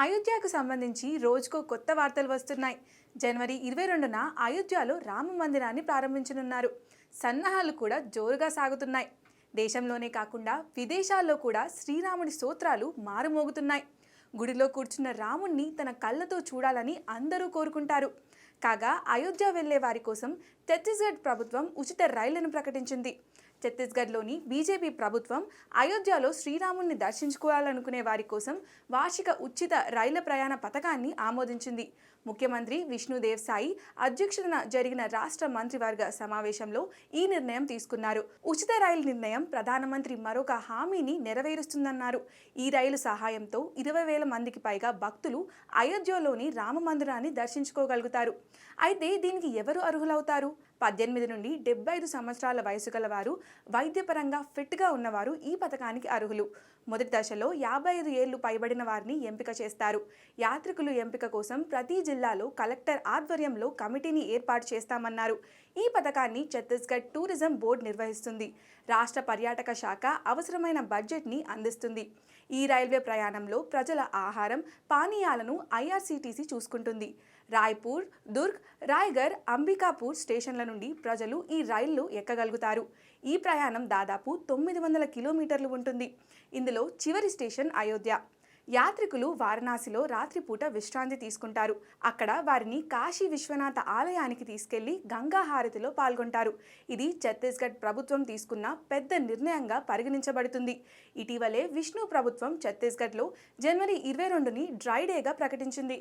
అయోధ్యకు సంబంధించి రోజుకో కొత్త వార్తలు వస్తున్నాయి. జనవరి ఇరవై రెండున అయోధ్యలో రామ మందిరాన్ని ప్రారంభించనున్నారు. సన్నాహాలు కూడా జోరుగా సాగుతున్నాయి. దేశంలోనే కాకుండా విదేశాల్లో కూడా శ్రీరాముడి స్తోత్రాలు మారుమోగుతున్నాయి. గుడిలో కూర్చున్న రాముణ్ణి తన కళ్ళతో చూడాలని అందరూ కోరుకుంటారు. కాగా అయోధ్య వెళ్ళే వారి కోసం ఛత్తీస్గఢ్ ప్రభుత్వం ఉచిత రైళ్ళను ప్రకటించింది. ఛత్తీస్గఢ్లోని బీజేపీ ప్రభుత్వం అయోధ్యలో శ్రీరాముల్ని దర్శించుకోవాలనుకునే వారి కోసం వార్షిక ఉచిత రైళ్ళ ప్రయాణ పథకాన్ని ఆమోదించింది. ముఖ్యమంత్రి విష్ణుదేవ్ సాయి అధ్యక్షతన జరిగిన రాష్ట్ర మంత్రివర్గ సమావేశంలో ఈ నిర్ణయం తీసుకున్నారు. ఉచిత రైలు నిర్ణయం ప్రధానమంత్రి మరొక హామీని నెరవేరుస్తుందన్నారు. ఈ రైలు సహాయంతో ఇరవై వేల మందికి పైగా భక్తులు అయోధ్యలోని రామ మందిరాన్ని దర్శించుకోగలుగుతారు. అయితే దీనికి ఎవరు అర్హులవుతారు? పద్దెనిమిది నుండి డెబ్బై ఐదు సంవత్సరాల వయసు గల వారు వైద్యపరంగా ఫిట్గా ఉన్నవారు ఈ పథకానికి అర్హులు. మొదటి దశలో యాభై ఐదు ఏళ్ళు పైబడిన వారిని ఎంపిక చేస్తారు. యాత్రికులు ఎంపిక కోసం ప్రతి జిల్లాలో కలెక్టర్ ఆధ్వర్యంలో కమిటీని ఏర్పాటు చేస్తామన్నారు. ఈ పథకాన్ని ఛత్తీస్గఢ్ టూరిజం బోర్డు నిర్వహిస్తుంది. రాష్ట్ర పర్యాటక శాఖ అవసరమైన బడ్జెట్ని అందిస్తుంది. ఈ రైల్వే ప్రయాణంలో ప్రజల ఆహారం పానీయాలను ఐఆర్సీటీసీ చూసుకుంటుంది. రాయ్పూర్ దుర్గ్ రాయ్గర్ అంబికాపూర్ స్టేషన్ల నుండి ప్రజలు ఈ రైళ్ళు ఎక్కగలుగుతారు. ఈ ప్రయాణం దాదాపు తొమ్మిది వందల కిలోమీటర్లు ఉంటుంది. ఇందులో చివరి స్టేషన్ అయోధ్య. యాత్రికులు వారణాసిలో రాత్రిపూట విశ్రాంతి తీసుకుంటారు. అక్కడ వారిని కాశీ విశ్వనాథ ఆలయానికి తీసుకెళ్ళి గంగా హారతిలో పాల్గొంటారు. ఇది ఛత్తీస్గఢ్ ప్రభుత్వం తీసుకున్న పెద్ద నిర్ణయంగా పరిగణించబడుతుంది. ఇటీవలే విష్ణు ప్రభుత్వం ఛత్తీస్గఢ్లో జనవరి ఇరవై రెండుని డ్రై డేగా ప్రకటించింది.